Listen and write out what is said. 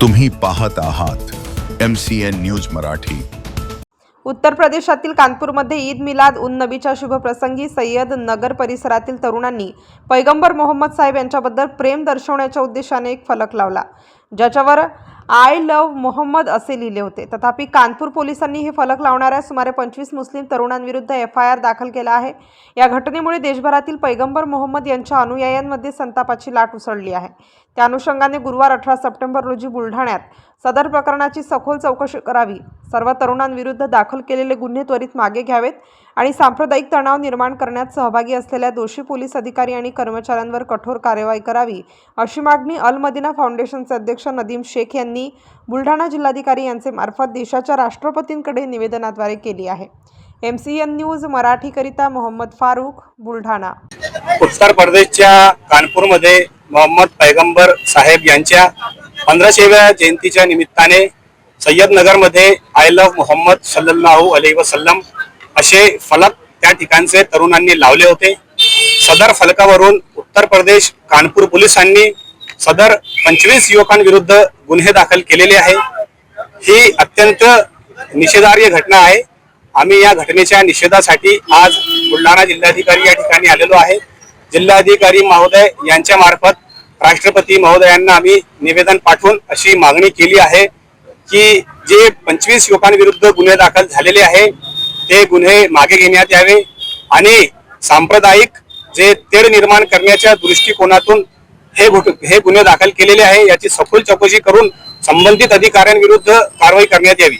तुम्ही पाहत आहात M C N news Marathi. उत्तर प्रदेशातील कानपूरमध्ये ईद मिलाद उन नबीच्या शुभप्रसंगी सय्यद नगर परिसरातील तरुणांनी पैगंबर मोहम्मद साहेब यांच्याबद्दल प्रेम दर्शवण्याच्या उद्देशाने एक फलक लावला. ज्याच्यावर आय लव्ह मोहम्मद असे लिहिले होते. तथापि कानपूर पोलिसांनी हे फलक लावणाऱ्या सुमारे पंचवीस मुस्लिम तरुणांविरुद्ध एफ आय आर दाखल केला आहे. या घटनेमुळे देशभरातील पैगंबर मोहम्मद यांच्या अनुयायांमध्ये संतापाची लाट उसळली आहे. त्या अनुषंगाने गुरुवार अठरा सप्टेंबर रोजी बुलढाण्यात सदर प्रकरणाची सखोल चौकशी करावी. सर्व तरुणांविरुद्ध दाखल केलेले गुन्हे त्वरित मागे घ्यावेत. आणि सांप्रदायिक तणाव निर्माण करण्यात सहभागी असलेल्या दोषी पोलीस अधिकारी आणि कर्मचाऱ्यांवर कठोर कार्यवाही करावी अशी मागणी अल मदिना फाउंडेशनचे अध्यक्ष नदीम शेख यांनी बुलढाणा जिल्हाधिकारी यांचे मार्फत देशाच्या राष्ट्रपतींकडे निवेदनाद्वारे केली आहे. एम सी एन न्यूज मराठीकरिता मोहम्मद फारूक बुलढाणा. उत्तर प्रदेशच्या कानपूरमध्ये मोहम्मद पैगंबर साहेब यांच्या पंधराशेव्या जयंतीच्या निमित्ताने सय्यदनगरमध्ये आय लव्ह मोहम्मद सल्लल्लाहू अलैहि वसल्लम असे फलक त्या ठिकाणचे तरुणांनी लावले होते. सदर फलकावरून उत्तर प्रदेश कानपूर पोलिसांनी सदर पंचवीस युवकांविरुद्ध गुन्हे दाखल केलेले आहे. ही अत्यंत निषेधार्ह घटना आहे. आम्ही या घटनेच्या निषेधासाठी आज बुलढाणा जिल्हाधिकारी या ठिकाणी आलेलो आहे. जिल्हाधिकारी महोदय यांच्या मार्फत राष्ट्रपती महोदयांना आम्ही निवेदन पाठवून अशी मागणी केली आहे की जे पंचवीस युवकांविरुद्ध गुन्हे दाखल झालेले आहे ते गुन्हे मागे घेण्यात यावे आणि सांप्रदायिक जे तेढ निर्माण करण्याच्या दृष्टिकोनातून हे हे गुन्हे दाखल केलेले आहे याची सखोल चौकशी करून संबंधित अधिकाऱ्यांविरुद्ध कारवाई करण्यात यावी.